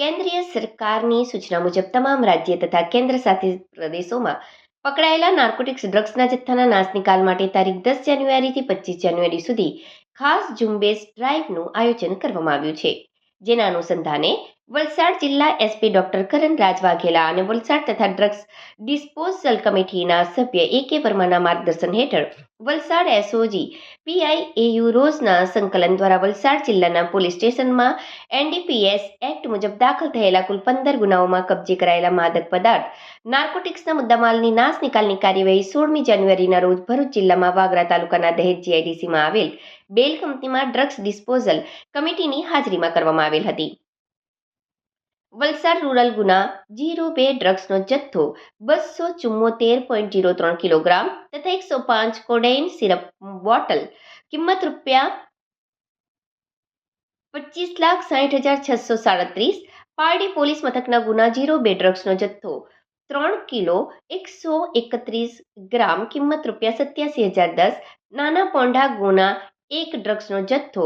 કેન્દ્રીય સરકારની સૂચના મુજબ તમામ રાજ્ય તથા કેન્દ્ર શાસિત પ્રદેશોમાં પકડાયેલા નાર્કોટિક્સ ડ્રગ્સના જથ્થાના નાશ નિકાલ માટે તારીખ દસ જાન્યુઆરીથી પચીસ જાન્યુઆરી સુધી ખાસ ઝુંબેશ ડ્રાઈવનું આયોજન કરવામાં આવ્યું છે. જેના અનુસંધાને વલસાડ જિલ્લા એસપી ડોક્ટર કરણ રાજ વાઘેલા અને વલસાડ તથા ડ્રગ્સ ડિસ્પોઝલ કમિટીના સભ્ય એ કે વર્માના માર્ગદર્શન હેઠળ વલસાડ એસઓજી પીઆઈએયુ રોઝના સંકલન દ્વારા વલસાડ જિલ્લાના પોલીસ સ્ટેશનમાં એનડીપીએસ એક્ટ મુજબ દાખલ થયેલા કુલ પંદર ગુનાઓમાં કબજે કરાયેલા માદક પદાર્થ, નાર્કોટિક્સના મુદ્દામાલની નાશ નિકાલની કાર્યવાહી સોળમી જાન્યુઆરીના રોજ ભરૂચ જિલ્લામાં વાગરા તાલુકાના દહેજ જીઆઈડીસીમાં આવેલ બેલ કંપનીમાં ડ્રગ્સ ડિસ્પોઝલ કમિટીની હાજરીમાં કરવામાં આવેલ હતી. વલસાડ રૂરલ ગુના જીરો બે ડ્રગ્સનો જથ્થો બસો ચુમ્મોતેર પોઈન્ટ જીરો ત્રણ કિલોગ્રામ તથા એકસો પાંચ કોડેઇન સિરપ બોટલ કિંમત રૂપિયા પચીસ લાખ સાઠ હજાર છસો સાડત્રીસ પારડી પોલીસ મથકના ગુના જીરો બે ડ્રગ્સનો જથ્થો ત્રણ કિલો એકસો એકત્રીસ ગ્રામ કિંમત રૂપિયા સત્યાસી હજાર દસ નાના પોંઢા ગુના એક ડ્રગ્સનો જથ્થો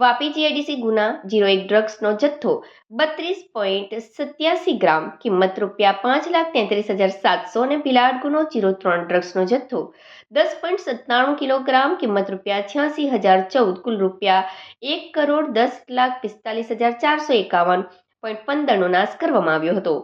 વાપી જીઆઈડીસી ગુના જીરો એક ડ્રગ્સનો જથ્થો બત્રીસ પોઈન્ટ સત્યાસી ગ્રામ, કિંમત રૂપિયા પાંચ લાખ તેત્રીસ હજાર સાતસો અને પિલાડ ગુનો જીરો ત્રણ ડ્રગ્સનો જથ્થો દસ પોઈન્ટ સત્તાણું કિલોગ્રામ કિંમત રૂપિયા છ્યાસી હજાર ચૌદ, કુલ રૂપિયા એક કરોડ દસ લાખ પિસ્તાલીસ હજાર ચારસો એકાવન પોઈન્ટ પંદરનો નાશ કરવામાં આવ્યો હતો.